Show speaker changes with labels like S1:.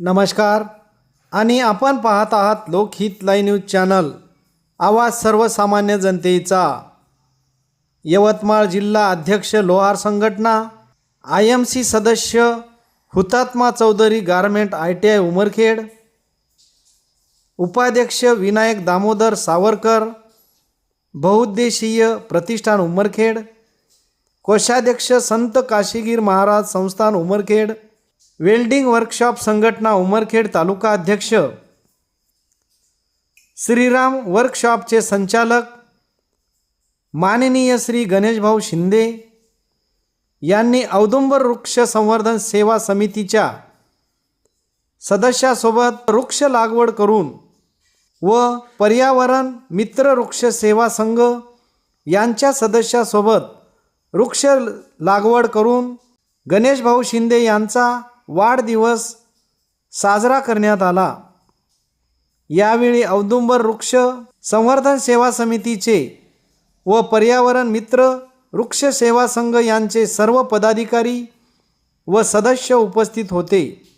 S1: नमस्कार. आणि आपण पाहत आहात लोकहित लाईव्ह न्यूज चॅनल. आवाज सर्वसामान्य जनतेचा. यवतमाळ जिल्हा अध्यक्ष लोहार संघटना आय एम सी सदस्य हुतात्मा Chaudhari garment I T I Umarkhed उपाध्यक्ष विनायक दामोदर सावरकर बहुउद्देशीय प्रतिष्ठान उमरखेड कोषाध्यक्ष संत काशीगीर महाराज संस्थान उमरखेड वेल्डिंग वर्कशॉप संघटना उमरखेड तालुका अध्यक्ष. श्रीराम वर्कशॉपचे संचालक. माननीय श्री गणेशभाऊ शिंदे. यांनी औदुंबर वृक्ष संवर्धन सेवा समितीच्या सदस्यासोबत वृक्ष लागवड करून व पर्यावरण मित्र वृक्ष सेवा संघ यांच्या सदस्यासोबत वृक्ष लागवड करून गणेशभाऊ शिंदे यांचा वाढदिवस साजरा करण्यात आला. यावेळी औदुंबर वृक्ष संवर्धन सेवा समितीचे व पर्यावरण मित्र वृक्ष सेवा संघ यांचे सर्व पदाधिकारी व सदस्य उपस्थित होते.